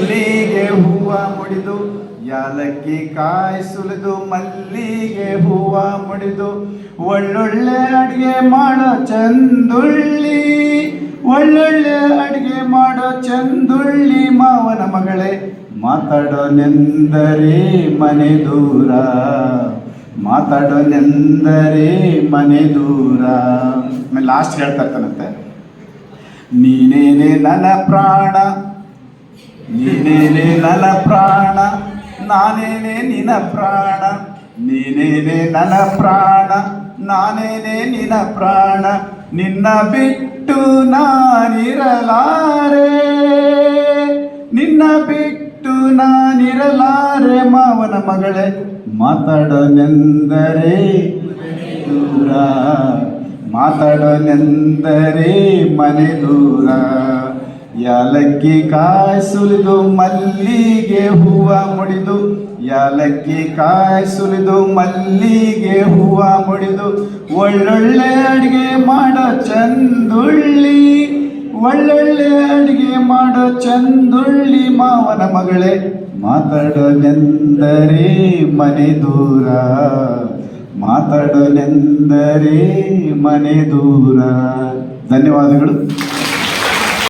ಮಲ್ಲಿಗೆ ಹೂವ ಮುಡಿದು, ಯಾಲಕ್ಕಿ ಕಾಯಿ ಸುಲಿದು, ಮಲ್ಲಿಗೆ ಹೂವ ಮುಡಿದು, ಒಳ್ಳೊಳ್ಳೆ ಅಡಿಗೆ ಮಾಡೋ ಚಂದುಳ್ಳಿ, ಒಳ್ಳೊಳ್ಳೆ ಅಡಿಗೆ ಮಾಡೋ ಚಂದುಳ್ಳಿ ಮಾವನ ಮಗಳೇ, ಮಾತಾಡೋನೆಂದರೆ ಮನೆ ದೂರ, ಮಾತಾಡೋನೆಂದರೆ ಮನೆ ದೂರ. ಲಾಸ್ಟ್ ಹೇಳ್ತಾ ಇರ್ತಾನಂತೆ. ನೀನೇನೆ ನನ್ನ ಪ್ರಾಣ ನೀನೇನೆ ನನ್ನ ಪ್ರಾಣ, ನಾನೇನೆ ನಿನ್ನ ಪ್ರಾಣ. ನೀನೇನೆ ನನ್ನ ಪ್ರಾಣ, ನಾನೇನೆ ನಿನ್ನ ಪ್ರಾಣ. ನಿನ್ನ ಬಿಟ್ಟು ನಾನಿರಲಾರೆ. ನಿನ್ನ ಬಿಟ್ಟು ನಾನಿರಲಾರೆ ಮಾವನ ಮಗಳೇ. ಮಾತಾಡೋನೆಂದರೆ ದೂರ. ಮಾತಾಡೋನೆಂದರೆ ಮನೆ ದೂರ. ಯಾಲಕ್ಕಿ ಕಾಯಿ ಸುಲಿದು ಮಲ್ಲಿಗೆ ಹೂವ ಮುಡಿದು ಯಾಲಕ್ಕಿ ಕಾಯಿ ಸುಲಿದು ಮಲ್ಲಿಗೆ ಹೂವ ಮುಡಿದು, ಒಳ್ಳೊಳ್ಳೆ ಅಡಿಗೆ ಮಾಡೋ ಚಂದುಳ್ಳಿ, ಒಳ್ಳೊಳ್ಳೆ ಅಡಿಗೆ ಮಾಡೋ ಚಂದುಳ್ಳಿ ಮಾವನ ಮಗಳೇ, ಮಾತಾಡೋನೆಂದರೆ ಮನೆ ದೂರ, ಮಾತಾಡೋನೆಂದರೆ ಮನೆ ದೂರ. ಧನ್ಯವಾದಗಳು.